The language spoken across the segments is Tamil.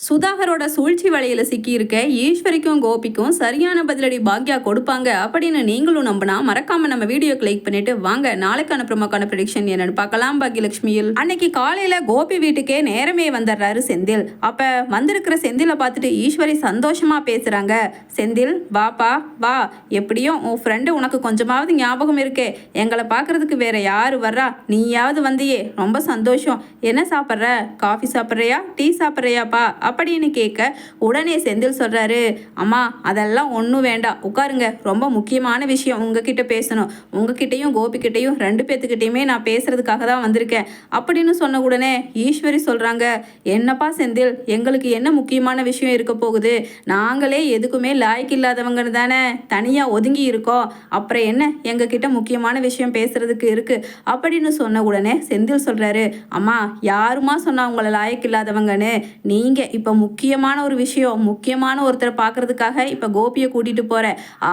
சுதாகரோட சூழ்ச்சி வலையில சிக்கியிருக்க ஈஸ்வரிக்கும் கோபிக்கும் சரியான பதிலடி பாக்யா கொடுப்பாங்க அப்படின்னு நீங்களும் நம்பினா மறக்காம நம்ம வீடியோ கிளிக் பண்ணிட்டு வாங்க. நாளைக்கான பிரமக்கான ப்ரெடிக்ஷன் என்னன்னு பார்க்கலாம் பாக்யலட்சுமியில் அன்னைக்கு காலையில கோபி வீட்டுக்கே நேரமே வந்துடுறாரு செந்தில். அப்ப வந்திருக்கிற செந்திலை பார்த்துட்டு ஈஸ்வரி சந்தோஷமா பேசுறாங்க. செந்தில் வாப்பா வா. எப்படியும் உன் ஃப்ரெண்டு உனக்கு கொஞ்சமாவது ஞாபகம் இருக்கே. எங்களை பார்க்கறதுக்கு வேற யாரு வர்றா? நீயாவது வந்தியே. ரொம்ப சந்தோஷம். என்ன சாப்பிட்ற? காஃபி சாப்பிட்றியா? டீ சாப்பிட்றியாப்பா? அப்படின்னு கேட்க உடனே செந்தில் சொல்கிறாரு அம்மா அதெல்லாம் ஒன்றும் வேண்டாம். உட்காருங்க. ரொம்ப முக்கியமான விஷயம் உங்ககிட்ட பேசணும். உங்ககிட்டையும் கோபிக்கிட்டையும் ரெண்டு பேத்துக்கிட்டையுமே நான் பேசுறதுக்காக தான் வந்திருக்கேன். அப்படின்னு சொன்ன உடனே ஈஸ்வரி சொல்கிறாங்க என்னப்பா செந்தில் எங்களுக்கு என்ன முக்கியமான விஷயம் இருக்க போகுது? நாங்களே எதுக்குமே லாய்க்கு இல்லாதவங்கன்னு தானே? தனியாக ஒதுங்கி இருக்கோம். அப்புறம் என்ன எங்ககிட்ட முக்கியமான விஷயம் பேசுறதுக்கு இருக்கு? அப்படின்னு சொன்ன உடனே செந்தில் சொல்கிறாரு அம்மா யாருமா சொன்னா உங்களை லாயக்கு இல்லாதவங்கன்னு? நீங்கள் இப்போ முக்கியமான ஒரு விஷயம் முக்கியமான ஒருத்தரை பார்க்கறதுக்காக இப்போ கோபியை கூட்டிட்டு போற.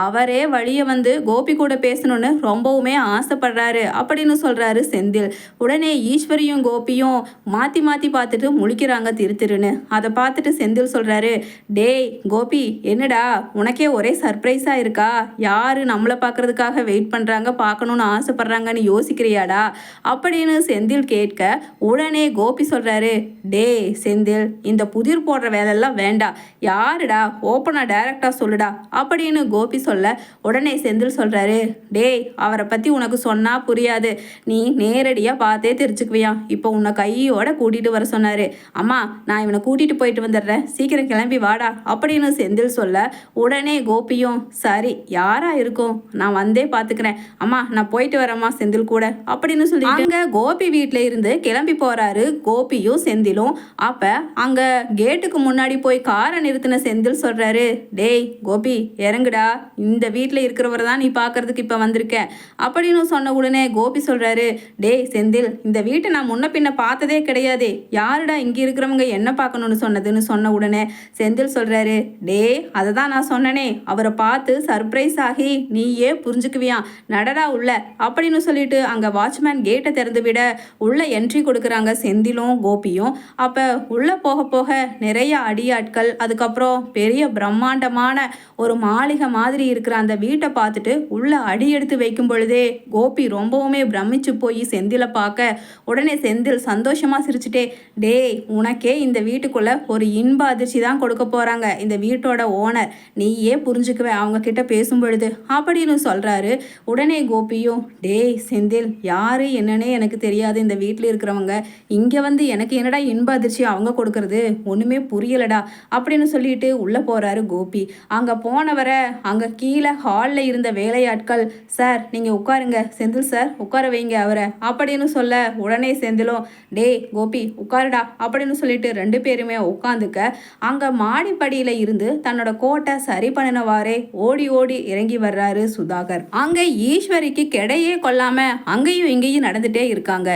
அவரே வழியை வந்து கோபி கூட பேசணும்னு ரொம்பவுமே ஆசைப்படுறாரு அப்படின்னு சொல்றாரு செந்தில். உடனே ஈஸ்வரியும் கோபியும் மாத்தி மாத்தி பார்த்துட்டு முழிக்கிறாங்க திரு திருன்னு. அதை பார்த்துட்டு செந்தில் சொல்றாரு டேய் கோபி என்னடா? உனக்கே ஒரே சர்ப்ரைஸா இருக்கா? யாரு நம்மளை பார்க்கறதுக்காக வெயிட் பண்றாங்க பார்க்கணும்னு ஆசைப்படுறாங்கன்னு யோசிக்கிறியாடா? அப்படின்னு செந்தில் கேட்க உடனே கோபி சொல்றாரு டே செந்தில் இந்த புது புதிர் போடுற வேலையெல்லாம் வேண்டாம் யாருடா? ஓப்பனா டைரக்டா சொல்லுடா. அப்படின்னு கோபி சொல்ல உடனே செந்தில் சொல்றாரு டேய் அவரை பத்தி உனக்கு சொன்னா புரியாது. நீ நேரடியா பார்த்தே தெரிஞ்சுக்குவியா. இப்போ உன்னை கையோட கூட்டிட்டு வர சொன்னாரு. அம்மா நான் இவனை கூட்டிட்டு போயிட்டு வந்துடுறேன். சீக்கிரம் கிளம்பி வாடா. அப்படின்னு செந்தில் சொல்ல உடனே கோபியும் சரி யாரா இருக்கும்? நான் வந்தே பாத்துக்கிறேன். அம்மா நான் போயிட்டு வரேம்மா செந்தில் கூட. அப்படின்னு சொல்லி அங்க கோபி வீட்ல இருந்து கிளம்பி போறாரு கோபியும் செந்திலும். அப்ப அங்க கேட்டுக்கு முன்னாடி போய் காரை நிறுத்தின செந்தில் சொல்கிறாரு டேய் கோபி இறங்குடா. இந்த வீட்டில் இருக்கிறவரை தான் நீ பார்க்கறதுக்கு இப்போ வந்திருக்க. அப்படின்னு சொன்ன உடனே கோபி சொல்கிறாரு டேய் செந்தில் இந்த வீட்டை நான் முன்ன பின்ன பார்த்ததே கிடையாது. யாருடா இங்கே இருக்கிறவங்க என்ன பார்க்கணும்னு சொன்னதுன்னு சொன்ன உடனே செந்தில் சொல்கிறாரு டேய் அதை தான் நான் சொன்னனே. அவரை பார்த்து சர்ப்ரைஸ் ஆகி நீயே புரிஞ்சுக்குவியான் நடடா உள்ள. அப்படின்னு சொல்லிட்டு அங்கே வாட்ச்மேன் கேட்டை திறந்து விட உள்ள என்ட்ரி கொடுக்குறாங்க செந்திலும் கோபியும். அப்போ உள்ளே போக போக நிறைய அடியாட்கள் அதுக்கப்புறம் பெரிய பிரம்மாண்டமான ஒரு மாளிகை மாதிரி இருக்கிற அந்த வீட்டை பார்த்துட்டு உள்ள அடி எடுத்து வைக்கும் பொழுதே கோபி ரொம்பவுமே பிரமிச்சு போய் செந்திலை பார்க்க உடனே செந்தில் சந்தோஷமாக சிரிச்சுட்டே டேய் உனக்கே இந்த வீட்டுக்குள்ள ஒரு இன்ப அதிர்ச்சி தான் கொடுக்க போகிறாங்க இந்த வீட்டோட ஓனர் நீயே புரிஞ்சுக்குவ அவங்க கிட்ட பேசும் பொழுது அப்படின்னு சொல்கிறாரு உடனே கோபியும் டேய் செந்தில் யார் என்னன்னே எனக்கு தெரியாது. இந்த வீட்டில் இருக்கிறவங்க இங்கே வந்து எனக்கு என்னடா இன்ப அதிர்ச்சி அவங்க கொடுக்கறது? ஒன்றுமே புரியலடா அப்படின்னு சொல்லிட்டு உள்ளே போகிறாரு கோபி. அங்கே போனவரை அங்கே கீழே ஹாலில் இருந்த வேலையாட்கள் சார் நீங்கள் உட்காருங்க செந்தில் சார் உட்கார வைங்க அவரை அப்படின்னு சொல்ல உடனே செந்திலும் டேய் கோபி உட்காருடா அப்படின்னு சொல்லிட்டு ரெண்டு பேருமே உட்காந்துக்க அங்கே மாடிப்படியில் இருந்து தன்னோட கோட்டை சரி பண்ணினவாறே ஓடி ஓடி இறங்கி வர்றாரு சுதாகர். அங்கே ஈஸ்வரிக்கு கிடையே கொள்ளாமல் அங்கேயும் இங்கேயும் நடந்துகிட்டே இருக்காங்க.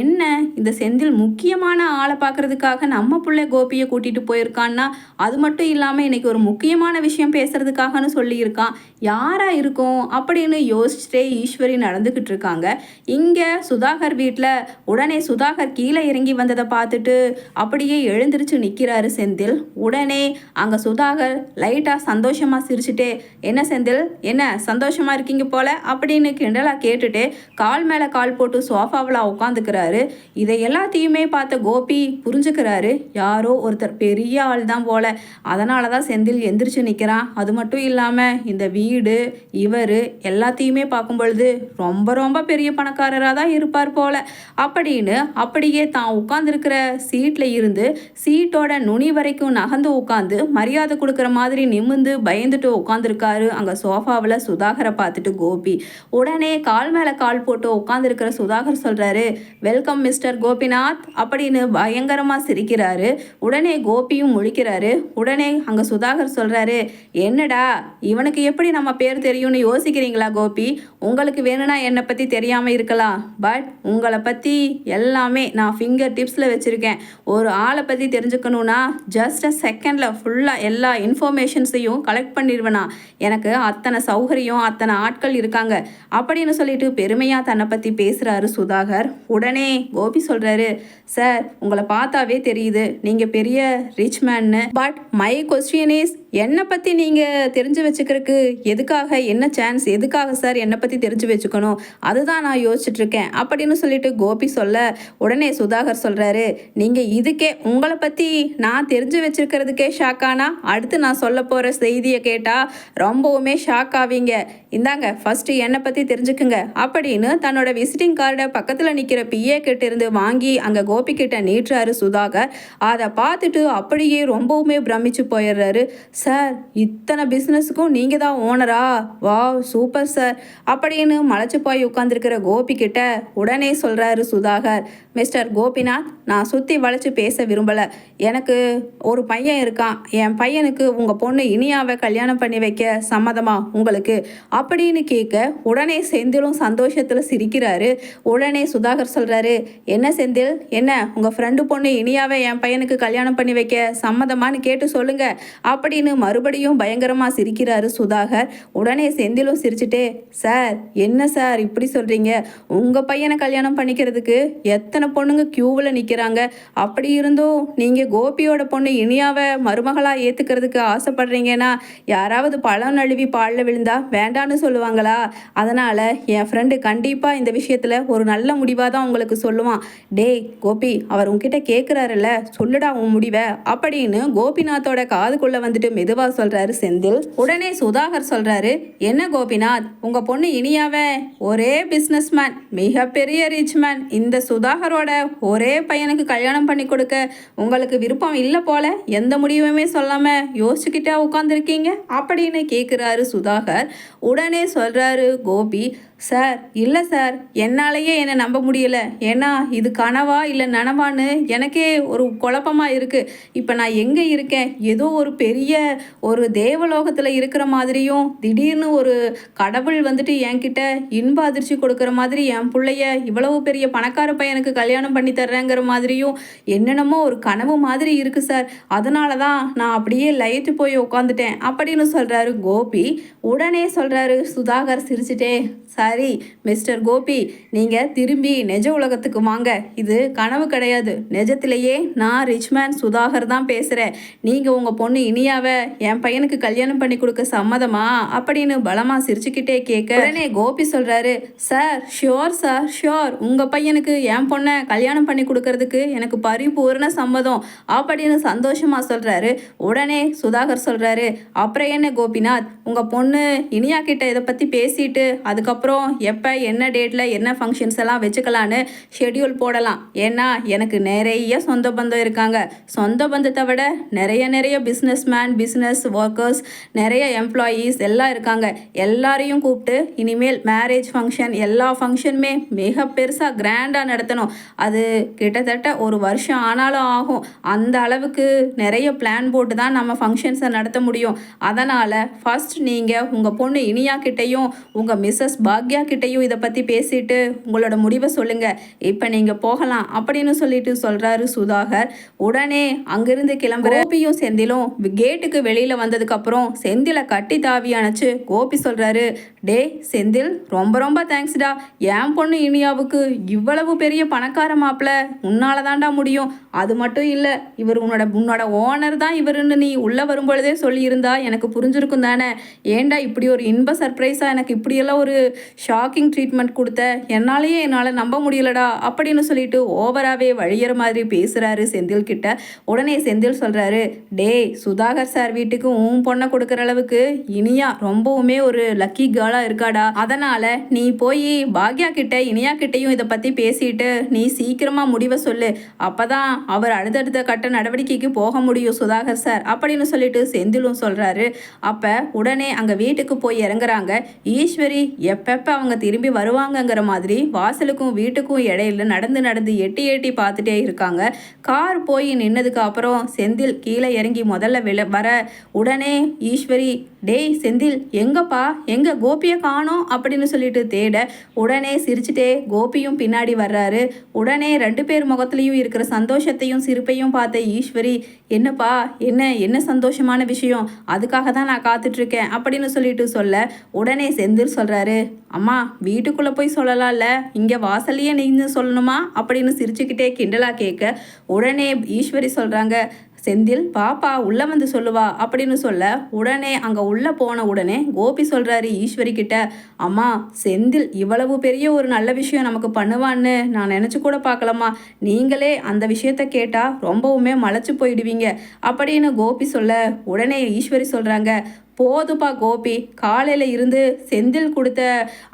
என்ன இந்த செந்தில் முக்கியமான ஆளை பார்க்கறதுக்காக நம்ம பிள்ளை கோபியை கூட்டிட்டு போயிருக்கான்னா அது மட்டும் இல்லாமல் இன்னைக்கு ஒரு முக்கியமான விஷயம் பேசுறதுக்காகன்னு சொல்லியிருக்கான் யாரா இருக்கும் அப்படின்னு யோசிச்சுட்டே ஈஸ்வரி நடந்துக்கிட்டு இருக்காங்க. இங்க சுதாகர் வீட்டில் உடனே சுதாகர் கீழே இறங்கி வந்ததை பார்த்துட்டு அப்படியே எழுந்திருச்சு நிற்கிறாரு செந்தில். உடனே அங்க சுதாகர் லைட்டா சந்தோஷமா சிரிச்சுட்டே என்ன செந்தில்? என்ன சந்தோஷமா இருக்கீங்க போல? அப்படின்னு கிண்டலா கேட்டுட்டு கால் மேல கால் போட்டு சோஃபாவில் உட்காந்துக்கிறாரு இதை எல்லாத்தையுமே பார்த்த கோபி புரிஞ்சுக்கிறாரு யாரோ ஒரு ஒருத்தர் பெரிய ஆள் தான் போல. அதனால தான் செந்தில் எந்திரிச்சு நிற்கிறான் அது மட்டும் இல்லாமல் இந்த வீடு இவர் எல்லாத்தையுமே பார்க்கும் பொழுது ரொம்ப ரொம்ப பெரிய பணக்காரராக தான் இருப்பார் போல. அப்படின்னு அப்படியே தான் உட்காந்துருக்கிற சீட்டில் இருந்து சீட்டோட நுனி வரைக்கும் நகர்ந்து உட்காந்து மரியாதை கொடுக்குற மாதிரி நிமிந்து பயந்துட்டு உட்காந்துருக்காரு அங்கே சோஃபாவில் சுதாகரை பார்த்துட்டு கோபி. உடனே கால் மேலே கால் போட்டு உட்காந்துருக்கிற சுதாகர் சொல்கிறாரு வெல்கம் மிஸ்டர் கோபிநாத் அப்படின்னு பயங்கரமாக சிரிக்கிறாரு. உடனே உடனே கோபியும் முழிக்கிறாரு. உடனே அங்கே சுதாகர் சொல்கிறாரு என்னடா இவனுக்கு எப்படி நம்ம பேர் தெரியும்னு யோசிக்கிறீங்களா கோபி? உங்களுக்கு வேணும்னா என்னை பற்றி தெரியாமல் இருக்கலாம். பட் உங்களை பற்றி எல்லாமே நான் ஃபிங்கர் டிப்ஸில் வச்சுருக்கேன். ஒரு ஆளை பற்றி தெரிஞ்சுக்கணுன்னா ஜஸ்ட் அ செகண்டில் ஃபுல்லாக எல்லா இன்ஃபர்மேஷன்ஸையும் கலெக்ட் பண்ணிடுவேனா. எனக்கு அத்தனை சௌகரியம் அத்தனை ஆட்கள் இருக்காங்க. அப்படின்னு சொல்லிட்டு பெருமையாக தன்னை பற்றி பேசுகிறாரு சுதாகர். உடனே கோபி சொல்கிறாரு சார் உங்களை பார்த்தாவே தெரியுது. நீங்கள் பெரிய ரிச் மேன்னு பட் மை கொஸ்டின் இஸ் என்னை பற்றி நீங்கள் தெரிஞ்சு வச்சுக்கிறதுக்கு எதுக்காக என்ன சான்ஸ் எதுக்காக சார் என்னை பற்றி தெரிஞ்சு வச்சுக்கணும்? அதுதான் நான் யோசிச்சுட்டு இருக்கேன். அப்படின்னு சொல்லிட்டு கோபி சொல்ல உடனே சுதாகர் சொல்கிறாரு நீங்கள் இதுக்கே உங்களை பற்றி நான் தெரிஞ்சு வச்சுருக்கிறதுக்கே ஷாக் அடுத்து நான் சொல்ல போகிற செய்தியை கேட்டால் ரொம்பவுமே ஷாக் ஆவீங்க. இந்தாங்க ஃபஸ்ட்டு என்னை பற்றி தெரிஞ்சுக்குங்க. அப்படின்னு தன்னோட விசிட்டிங் கார்டை பக்கத்தில் நிற்கிற பிஏ கிட்ட இருந்து வாங்கி அங்கே கோபி கிட்ட நீட்டுறாரு சுதாகர். அதை பார்த்து பார்த்துட்டு அப்படியே ரொம்பவுமே பிரமிச்சு போயிடுறாரு. சார் இத்தனை பிஸ்னஸுக்கும் நீங்கள் தான் ஓனரா வாவ் சூப்பர் சார். அப்படின்னு மலைச்சு போய் உட்காந்துருக்கிற கோபி கிட்ட உடனே சொல்கிறாரு சுதாகர். மிஸ்டர் கோபிநாத் நான் சுற்றி வளைச்சு பேச விரும்பலை. எனக்கு ஒரு பையன் இருக்கான். என் பையனுக்கு உங்கள் பொண்ணு இனியாவை கல்யாணம் பண்ணி வைக்க சம்மதமா உங்களுக்கு? அப்படின்னு கேட்க உடனே செந்திலும் சந்தோஷத்தில் சிரிக்கிறாரு. உடனே சுதாகர் சொல்கிறாரு என்ன செந்தில்? என்ன? உங்கள் ஃப்ரெண்டு பொண்ணு இனியாவை என் பையனுக்கு கல்யாணம் பண்ணி வைக்க சம்மதமான்னு கேட்டு சொல்லுங்க. அப்படின்னு மறுபடியும் பயங்கரமாக சிரிக்கிறாரு சுதாகர். உடனே செந்திலும் சிரிச்சுட்டே சார் என்ன சார் இப்படி சொல்கிறீங்க உங்கள் பையனை கல்யாணம் பண்ணிக்கிறதுக்கு எத்தனை பொண்ணுங்க க்யூவில் நிற்கிறாங்க அப்படி இருந்தும் நீங்கள் கோபியோட பொண்ணு இனியாவை மருமகளாக ஏற்றுக்கிறதுக்கு ஆசைப்படுறீங்கன்னா யாராவது பழம் நழுவி பாலில் விழுந்தா வேண்டான்னு சொல்லுவாங்களா? அதனால் என் ஃப்ரெண்டு கண்டிப்பாக இந்த விஷயத்தில் ஒரு நல்ல முடிவாக தான் உங்களுக்கு சொல்லுவான். டேய் கோபி அவர் உங்ககிட்ட கேட்குறாருல்ல சொல்லுடா உன் முடிவை அப்படின்னு கோபிநாத்தோட காதுக்குள்ளே வந்துட்டு மெதுவாக சொல்கிறாரு செந்தில். உடனே சுதாகர் சொல்கிறாரு என்ன கோபிநாத் உங்கள் பொண்ணு இனியாவை ஒரே பிஸ்னஸ்மேன் மிகப்பெரிய ரிச் மேன் இந்த சுதாகரோட ஒரே பையனுக்கு கல்யாணம் பண்ணி கொடுக்க உங்களுக்கு விருப்பம் இல்லை போல. எந்த முடிவுமே சொல்லாமல் யோசிச்சுக்கிட்டே உட்காந்துருக்கீங்க அப்படின்னு கேட்குறாரு சுதாகர். உடனே சொல்கிறாரு கோபி சார் இல்லை சார். என்னாலேயே என்னை நம்ப முடியலை. ஏன்னா இது கனவா இல்லை நனவான்னு எனக்கே ஒரு குழப்பமாக இருக்குது இப்போ நான் எங்கே இருக்கேன்? ஏதோ ஒரு பெரிய ஒரு தேவலோகத்தில் இருக்கிற மாதிரியும் திடீர்னு ஒரு கடவுள் வந்துட்டு என்கிட்ட இன்ப அதிர்ச்சி கொடுக்குற மாதிரி என் பிள்ளைய இவ்வளவு பெரிய பணக்கார பையனுக்கு கல்யாணம் பண்ணி தர்றேங்கிற மாதிரியும் என்னென்னமோ ஒரு கனவு மாதிரி இருக்குது சார். அதனால தான் நான் அப்படியே லயத்து போய் உட்காந்துட்டேன் அப்படின்னு சொல்கிறாரு கோபி. உடனே சொல்கிறாரு சுதாகர் சிரிச்சிட்டே சார் மிஸ்டர் கோபி நீங்கள் திரும்பி நெஜ உலகத்துக்கு வாங்க. இது கனவு கிடையாது. நெஜத்திலேயே நான் ரிச்மேன் சுதாகர் தான் பேசுகிறேன் நீங்கள் உங்கள் பொண்ணு இனியாவை என் பையனுக்கு கல்யாணம் பண்ணி கொடுக்க சம்மதமா? அப்படின்னு பலமாக சிரிச்சுக்கிட்டே கேட்க உடனே கோபி சொல்கிறாரு சார் ஷியோர் சார் ஷியோர் உங்கள் பையனுக்கு என் பொண்ணை கல்யாணம் பண்ணி கொடுக்கறதுக்கு எனக்கு பரிபூர்ண சம்மதம். அப்படின்னு சந்தோஷமாக சொல்கிறாரு உடனே சுதாகர் சொல்கிறாரு அப்புறம் என்ன கோபிநாத்? உங்கள் பொண்ணு இனியா கிட்ட இதை பற்றி பேசிட்டு அதுக்கப்புறம் எப்போ என்ன டேட்டில் என்ன ஃபங்க்ஷன்ஸ் எல்லாம் வச்சுக்கலான்னு ஷெட்யூல் போடலாம். ஏன்னா எனக்கு நிறைய சொந்த பந்தம் இருக்காங்க. சொந்த பந்தத்தை விட நிறைய நிறைய பிஸ்னஸ் மேன் பிஸ்னஸ் ஒர்க்கர்ஸ் நிறைய எம்ப்ளாயீஸ் எல்லாம் இருக்காங்க. எல்லாரையும் கூப்பிட்டு இனிமேல் மேரேஜ் ஃபங்க்ஷன் எல்லா ஃபங்க்ஷனுமே மிக பெருசாக கிராண்டாக நடத்தணும். அது கிட்டத்தட்ட ஒரு வருஷம் ஆனாலும் ஆகும். அந்த அளவுக்கு நிறைய பிளான் போட்டு தான் நம்ம ஃபங்க்ஷன்ஸை நடத்த முடியும். அதனால் ஃபஸ்ட் நீங்கள் உங்கள் பொண்ணு இனியா கிட்டேயும் உங்கள் மிஸ்ஸஸ் பாக்யா கிட்டேயும் இதை பற்றி பேசிட்டு உங்களோட முடிவை சொல்லுங்கள் இப்போ நீங்கள் போகலாம் அப்படின்னு சொல்லிட்டு சொல்கிறாரு சுதாகர். உடனே அங்கிருந்து கிளம்புற கோபியும் செந்திலும் கேட்டுக்கு வெளியில் வந்ததுக்கப்புறம் செந்திலை கட்டி தாவி அணைச்சு கோபி சொல்கிறாரு டே செந்தில் ரொம்ப ரொம்ப தேங்க்ஸ்டா என் பொண்ணு இனியாவுக்கு இவ்வளவு பெரிய பணக்கார மாப்பிள்ள உன்னால தான்டா முடியும். அது மட்டும் இல்லை இவர் உன்னோட உன்னோட ஓனர் தான் இவருன்னு நீ உள்ளே வரும்பொழுதே சொல்லியிருந்தா எனக்கு புரிஞ்சிருக்கும் தானே. ஏன்டா இப்படி ஒரு இன்ப சர்ப்ரைஸாக எனக்கு இப்படியெல்லாம் ஒரு ஷாக்கிங் ட்ரீட்மெண்ட் கொடுத்த என்னாலேயே என்னால் நம்ப முடியலடா அப்படின்னு சொல்லிட்டு ஓவராகவே வழியிற மாதிரி பேசுகிறாரு செந்தில் கிட்ட. உடனே செந்தில் சொல்கிறாரு டேய் சுதாகர் சார் வீட்டுக்கு உன் பொண்ணை கொடுக்குற அளவுக்கு இனியா ரொம்பவுமே ஒரு லக்கி கேர்ளாக இருக்காடா. அதனால் நீ போய் பாக்யா கிட்ட இனியா கிட்டேயும் இதை பற்றி பேசிட்டு நீ சீக்கிரமாக முடிவை சொல்லு. அப்போ தான் அவர் அடுத்தடுத்த கட்ட நடவடிக்கைக்கு போக முடியும் சுதாகர் சார் அப்படின்னு சொல்லிட்டு செந்திலும் சொல்கிறாரு அப்போ உடனே அங்கே வீட்டுக்கு போய் இறங்குறாங்க. ஈஸ்வரி எப்போ எப்போ அவங்க திரும்பி வருவாங்கங்கிற மாதிரி வாசலுக்கும் வீட்டுக்கும் இடையில நடந்து நடந்து எட்டி எட்டி பார்த்துட்டே இருக்காங்க. கார் போய் நின்னதுக்கு அப்புறம் செந்தில் கீழே இறங்கி முதல்ல விழ வர உடனே ஈஸ்வரி டேய் செந்தில் எங்கப்பா? எங்க கோபியை காணோம்? அப்படின்னு சொல்லிட்டு தேட உடனே சிரிச்சுட்டே கோபியும் பின்னாடி வர்றாரு. உடனே ரெண்டு பேர் முகத்துலையும் இருக்கிற சந்தோஷத்தையும் சிரிப்பையும் பார்த்த ஈஸ்வரி என்னப்பா? என்ன என்ன சந்தோஷமான விஷயம்? அதுக்காக தான் நான் காத்துட்ருக்கேன் அப்படின்னு சொல்லிட்டு சொல்ல உடனே செந்தில் சொல்கிறாரு அம்மா வீட்டுக்குள்ளே போய் சொல்லலாம்ல. இங்கே வாசல்லையே நின்று சொல்லணுமா? அப்படின்னு சிரிச்சுக்கிட்டே கிண்டலா கேட்க உடனே ஈஸ்வரி சொல்கிறாங்க செந்தில் பாப்பா உள்ளே வந்து சொல்லுவா அப்படின்னு சொல்ல உடனே அங்கே உள்ளே போன உடனே கோபி சொல்கிறாரு ஈஸ்வரி கிட்ட அம்மா செந்தில் இவ்வளவு பெரிய ஒரு நல்ல விஷயம் நமக்கு பண்ணுவான்னு நான் நினச்சி கூட பார்க்கலம்மா. நீங்களே அந்த விஷயத்த கேட்டால் ரொம்பவுமே மலைச்சு போயிடுவீங்க அப்படின்னு கோபி சொல்ல உடனே ஈஸ்வரி சொல்கிறாங்க போதுப்பா கோபி. காலையில் இருந்து செந்தில் கொடுத்த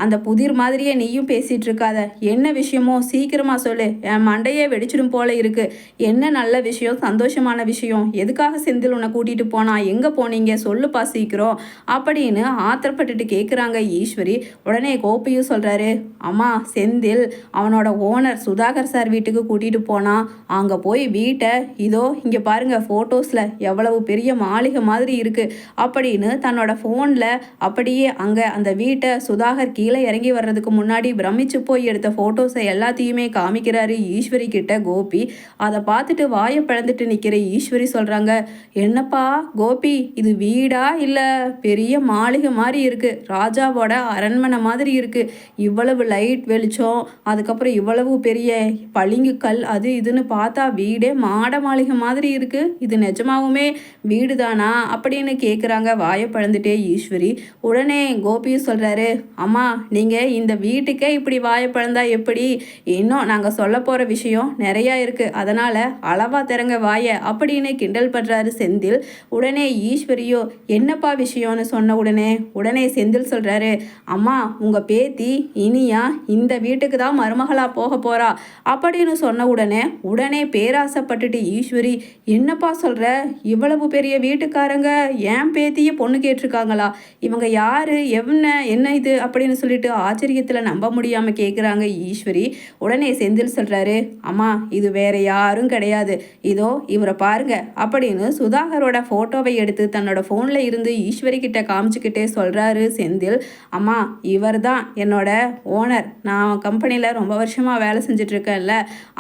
அந்த புதிர் மாதிரியே நீயும் பேசிகிட்டு இருக்காத. என்ன விஷயமோ சீக்கிரமாக சொல்லு. என் மண்டையே வெடிச்சிடும் போல இருக்குது என்ன நல்ல விஷயம் சந்தோஷமான விஷயம். எதுக்காக செந்தில் உன்னை கூட்டிகிட்டு போனா? எங்கே போனீங்க? சொல்லுப்பா சீக்கிரம். அப்படின்னு ஆத்திரப்பட்டுட்டு கேட்குறாங்க ஈஸ்வரி. உடனே கோபியும் சொல்கிறாரு அம்மா செந்தில் அவனோட ஓனர் சுதாகர் சார் வீட்டுக்கு கூட்டிகிட்டு போனான் அங்கே போய் வீட்டை இதோ இங்கே பாருங்கள் ஃபோட்டோஸில் எவ்வளவு பெரிய மாளிகை மாதிரி இருக்குது அப்படின்னு தன்னோட ஃபோனில் அப்படியே அங்கே அந்த வீட்டை சுதாகர் கீழே இறங்கி வர்றதுக்கு முன்னாடி பிரமிச்சு போய் எடுத்த ஃபோட்டோஸை எல்லாத்தையுமே காமிக்கிறாரு ஈஸ்வரி கிட்ட கோபி. அதை பார்த்துட்டு வாயை பிளந்துட்டு நிற்கிற ஈஸ்வரி சொல்கிறாங்க என்னப்பா கோபி இது வீடா இல்லை பெரிய மாளிகை மாதிரி இருக்குது ராஜாவோட அரண்மனை மாதிரி இருக்குது இவ்வளவு லைட் வெளிச்சம் அதுக்கப்புறம் இவ்வளவு பெரிய பளிங்கு கல் அது இதுன்னு பார்த்தா வீடே மாட மாளிகை மாதிரி இருக்குது இது நிஜமாவுமே வீடு தானா அப்படின்னு கேட்குறாங்க வாய் பழந்துட்டே ஈஸ்வரி. உடனே கோபியும் சொல்கிறாரு அம்மா நீங்கள் இந்த வீட்டுக்கே இப்படி வாயை பழந்தா எப்படி? இன்னும் நாங்கள் சொல்ல போகிற விஷயம் நிறையா இருக்குது அதனால் அளவா திறங்க வாயை அப்படின்னு கிண்டல் பண்ணுறாரு செந்தில். உடனே ஈஸ்வரியோ என்னப்பா விஷயம்னு சொன்ன உடனே? உடனே செந்தில் சொல்கிறாரு அம்மா உங்கள் பேத்தி இனியா இந்த வீட்டுக்கு தான் மருமகளாக போக போகிறா அப்படின்னு சொன்ன உடனே உடனே பேராசைப்பட்டுட்டு ஈஸ்வரி என்னப்பா சொல்கிற இவ்வளவு பெரிய வீட்டுக்காரங்க ஏன் பேத்தியை பொண்ணு கேட்டிருக்காங்களா? இவங்க யாரு? என்ன என்ன இது? அப்படின்னு சொல்லிட்டு ஆச்சரியத்தில் நம்ப முடியாமல் கேட்குறாங்க ஈஸ்வரி. உடனே செந்தில் சொல்கிறாரு அம்மா இது வேற யாரும் கிடையாது. இதோ இவரை பாருங்க அப்படின்னு சுதாகரோட ஃபோட்டோவை எடுத்து தன்னோட ஃபோனில் இருந்து ஈஸ்வரி கிட்ட காமிச்சுக்கிட்டே சொல்கிறாரு செந்தில். அம்மா இவர் தான் என்னோட ஓனர். நான் கம்பெனியில் ரொம்ப வருஷமாக வேலை செஞ்சிட்ருக்கேன்ல.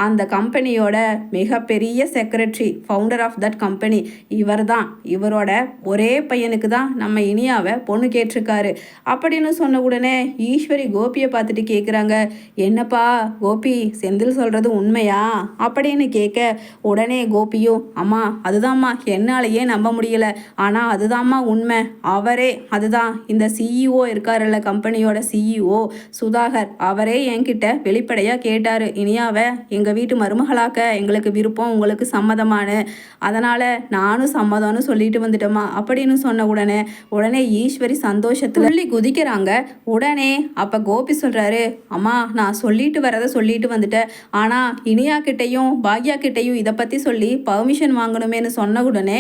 அந்த கம்பெனியோட மிகப்பெரிய secretary founder of that company இவர் தான் இவரோட ஒரே பையனுக்கு தான் நம்ம இனியாவை பொண்ணு கேட்டிருக்காரு. அப்படின்னு சொன்ன உடனே ஈஸ்வரி கோபியை பார்த்துட்டு கேட்குறாங்க என்னப்பா கோபி செந்தில் சொல்கிறது உண்மையா? அப்படின்னு கேட்க உடனே கோபியும் அம்மா அதுதாம்மா என்னாலேயே நம்ப முடியல. ஆனால் அதுதாம்மா உண்மை. அவரே அதுதான். இந்த சிஇஓ இருக்காருல்ல கம்பெனியோட சிஇஓ சுதாகர் அவரே என்கிட்ட வெளிப்படையாக கேட்டார். இனியாவை எங்கள் வீட்டு மருமகளாக்க எங்களுக்கு விருப்பம் உங்களுக்கு சம்மதமானு அதனால் நானும் சம்மதம்னு சொல்லிட்டு வந்துட்டோமா அப்படின்னு சொன்ன உடனே உடனே ஈஸ்வரி சந்தோஷத்தில் சொல்லி குதிக்கிறாங்க. உடனே அப்போ கோபி சொல்கிறாரு அம்மா நான் சொல்லிட்டு வரதை சொல்லிட்டு வந்துட்டேன் ஆனால் இனியா கிட்டேயும் பாக்யா கிட்டேயும் இதை பற்றி சொல்லி பர்மிஷன் வாங்கணுமேனு சொன்ன உடனே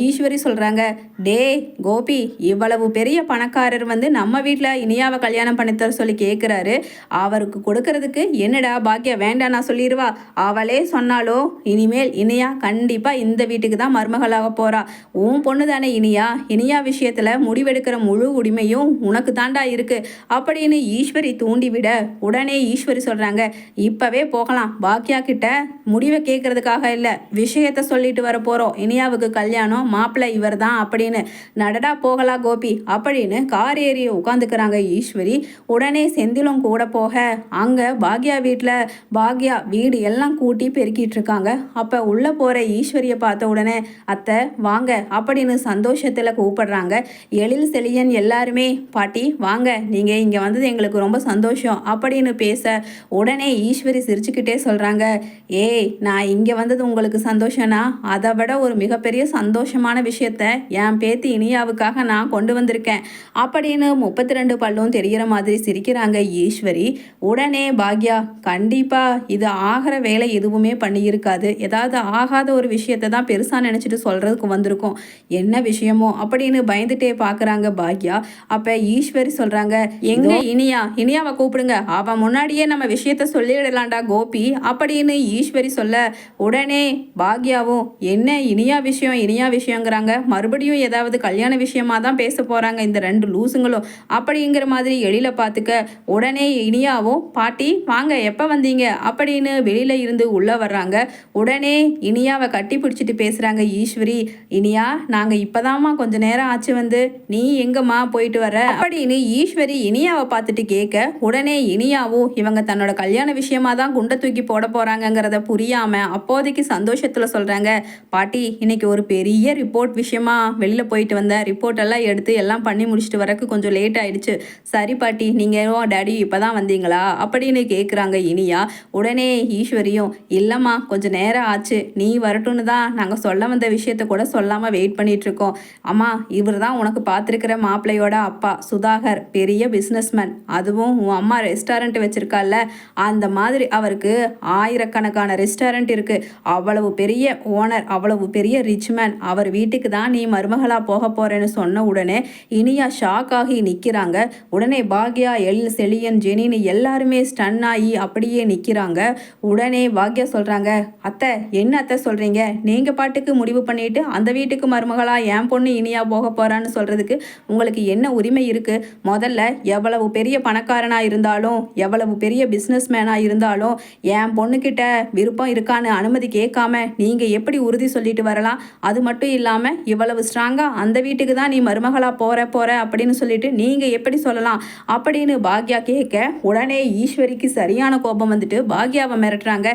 ஈஸ்வரி சொல்கிறாங்க டே கோபி இவ்வளவு பெரிய பணக்காரர் வந்து நம்ம வீட்டில் இனியாவை கல்யாணம் பண்ணித்தர சொல்லி கேட்குறாரு அவருக்கு கொடுக்கறதுக்கு என்னடா பாக்யா வேண்டாம் நான் சொல்லிடுவா அவளே சொன்னாலோ இனிமேல் இனியா கண்டிப்பாக இந்த வீட்டுக்கு தான் மருமகளாக போகிறா உன் பொண்ணு தானே இனியா இனியா விஷயத்தில் முடிவெடுக்கிற முழு உரிமையும் உனக்கு தாண்டா இருக்கு. அப்படின்னு ஈஸ்வரி தூண்டிவிட உடனே ஈஸ்வரி சொல்கிறாங்க இப்போவே போகலாம். பாக்கியா கிட்ட முடிவை கேட்கறதுக்காக இல்லை. விஷயத்த சொல்லிட்டு வர போகிறோம் இனியாவுக்கு கல்யாணம் மாப்பிள்ளை இவர் தான் அப்படின்னு. நடடா போகலாம் கோபி அப்படின்னு கார் ஏறி உட்காந்துக்கிறாங்க ஈஸ்வரி. உடனே செந்திலும் கூட போக அங்கே பாக்யா வீட்டில் பாக்யா வீடு எல்லாம் கூட்டி பெருக்கிட்டு இருக்காங்க. அப்போ உள்ளே போகிற ஈஸ்வரியை பார்த்த உடனே அத்தை வாங்க அப்படின்னு சந்தோஷத்தில் கூப்பிடுறாங்க எழில் செழியன் எல்லாருமே பாட்டி வாங்க நீங்கள் இங்கே வந்தது எங்களுக்கு ரொம்ப சந்தோஷம் அப்படின்னு பேச உடனே ஈஸ்வரி சிரிச்சுக்கிட்டே சொல்கிறாங்க ஏய் நான் இங்கே வந்தது உங்களுக்கு சந்தோஷம்னா அதை விட ஒரு மிகப்பெரிய சந்தோஷமான விஷயத்த என் பேத்தி இனியாவுக்காக நான் கொண்டு வந்திருக்கேன் அப்படின்னு முப்பத்தி ரெண்டு பல்லும் தெரிகிற மாதிரி சிரிக்கிறாங்க ஈஸ்வரி. உடனே பாக்யா கண்டிப்பாக இது ஆகிற வேலை எதுவுமே பண்ணியிருக்காது. ஏதாவது ஆகாத ஒரு விஷயத்தை தான் பெருசாக நினச்சிட்டு சொல்கிறதுக்கு வந்திருக்கோம். என்ன விஷயமோ அப்படின்னு பயந்துட்டே பார்க்குறாங்க பாக்யா. அப்போ ஈஸ்வரி சொல்கிறாங்க எங்க இனியா இனியாவை கூப்பிடுங்க. அவன் முன்னாடியே நம்ம விஷயத்த சொல்லிடலாம்டா கோபி. அப்படின்னு ஈஸ்வரி சொல்ல உடனே பாக்யாவும் என்ன இனியா விஷயம் இனியா விஷயங்கிறாங்க. மறுபடியும் ஏதாவது கல்யாண விஷயமா தான் பேச போகிறாங்க இந்த ரெண்டு லூசுங்களும். அப்படிங்கிற மாதிரி எழில பார்த்துக்க உடனே இனியாவும் பாட்டி வாங்க எப்போ வந்தீங்க? அப்படின்னு வெளியில இருந்து உள்ளே வர்றாங்க. உடனே இனியாவை கட்டி பிடிச்சிட்டு பேசுகிறாங்க ஈஸ்வரி. இனியா நாங்கள் இப்போதாம்மா கொஞ்ச நேரம் நேரம் ஆச்சு வந்து நீ எங்கம்மா போயிட்டு வர அப்படின்னு ஈஸ்வரி இனியாவை பார்த்துட்டு கேட்க உடனே இனியாவும் இவங்க தன்னோட கல்யாண விஷயமா தான் குண்டை தூக்கி போட போறாங்கிறத புரியாம அப்போதைக்கு சந்தோஷத்துல சொல்றாங்க பாட்டி இன்னைக்கு ஒரு பெரிய ரிப்போர்ட் விஷயமா வெளியில போயிட்டு வந்தேன் ரிப்போர்ட் எல்லாம் எடுத்து எல்லாம் பண்ணி முடிச்சிட்டு வரக்கு கொஞ்சம் லேட் ஆயிடுச்சு. சரி பாட்டி நீங்க டேடி இப்பதான் வந்தீங்களா? அப்படின்னு கேட்குறாங்க இனியா. உடனே ஈஸ்வரியும் இல்லைம்மா கொஞ்சம் நேரம் ஆச்சு. நீ வரட்டும்னு தான் நாங்கள் சொல்ல வந்த விஷயத்த கூட சொல்லாமல் வெயிட் பண்ணிட்டு இருக்கோம். அம்மா இவர் தான் உனக்கு பார்த்துருக்கிற மாப்பிள்ளையோட அப்பா சுதாகர் பெரிய பிஸ்னஸ்மேன் அதுவும் உன் அம்மா ரெஸ்டாரண்ட் வச்சுருக்கால அந்த மாதிரி அவருக்கு ஆயிரக்கணக்கான ரெஸ்டாரண்ட் இருக்குது அவ்வளவு பெரிய ஓனர் அவ்வளவு பெரிய ரிச்மேன் அவர் வீட்டுக்கு தான் நீ மருமகளாக போக போகிறேன்னு சொன்ன உடனே இனியா ஷாக் ஆகி நிற்கிறாங்க உடனே பாக்யா எல் செலியன் ஜெனின்னு எல்லாருமே ஸ்டன் ஆகி அப்படியே நிற்கிறாங்க உடனே பாக்யா சொல்கிறாங்க அத்தை என்ன அத்தை சொல்கிறீங்க நீங்கள் பாட்டுக்கு முடிவு பண்ணிட்டு அந்த வீட்டுக்கு மருமகளாக என் பொண்ணு இனியா போக போகிறான்னு சொல்கிறதுக்கு உங்களுக்கு என்ன உரிமை இருக்குது முதல்ல எவ்வளவு பெரிய பணக்காரனாக இருந்தாலும் எவ்வளவு பெரிய பிஸ்னஸ் மேனாக இருந்தாலும் என் பொண்ணுக்கிட்ட விருப்பம் இருக்கான்னு அனுமதி கேட்காம நீங்கள் எப்படி உறுதி சொல்லிட்டு வரலாம்? அது மட்டும் இல்லாமல் இவ்வளவு ஸ்ட்ராங்காக அந்த வீட்டுக்கு தான் நீ மருமகளாக போகிற போகிற அப்படின்னு சொல்லிட்டு நீங்கள் எப்படி சொல்லலாம்? அப்படின்னு பாக்யா கேட்க உடனே ஈஸ்வரிக்கு சரியான கோபம் வந்துட்டு பாக்யாவை மிரட்டுறாங்க.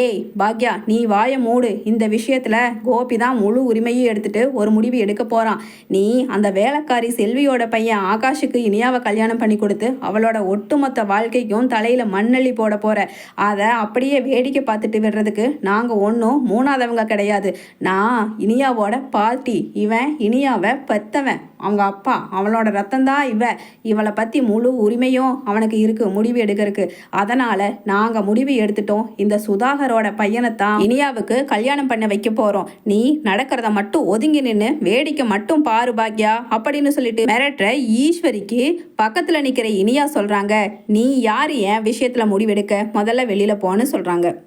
ஏய் பாக்யா நீ வாயை மூடு. இந்த விஷயத்தில் கோபி தான் முழு உரிமையும் எடுத்துகிட்டு ஒரு முடிவு எடுக்க போகிறான் நீ அந்த வேலைக்காரி செல்வியோட பையன் ஆகாஷுக்கு இனியாவை கல்யாணம் பண்ணி கொடுத்து அவளோட ஒட்டுமொத்த வாழ்க்கைக்கும் தலையில் மண்ணள்ளி போட போகிற அதை அப்படியே வேடிக்கை பார்த்துட்டு விடுறதுக்கு நாங்கள் ஒன்றும் மூணாதவங்க கிடையாது. நான் இனியாவோட பாட்டி. இவன் இனியாவை பெத்தவன். அவங்க அப்பா அவளோட ரத்தந்தான் இவ. இவளை பற்றி முழு உரிமையும் அவனுக்கு இருக்குது முடிவு எடுக்கிறதுக்கு அதனால் நாங்கள் முடிவு எடுத்துட்டோம். இந்த சுதாகரோட பையனைத்தான் இனியாவுக்கு கல்யாணம் பண்ண வைக்க போகிறோம் நீ நடக்கிறத மட்டும் ஒதுங்கி நின்று வேடிக்கை மட்டும் பாரு பாக்யா அப்படின்னு சொல்லிட்டு மிரட்டுற ஈஸ்வரிக்கு பக்கத்தில் நிற்கிற இனியா சொல்கிறாங்க நீ யார் என் விஷயத்தில் முடிவெடுக்க? முதல்ல வெளியில் போன்னு சொல்கிறாங்க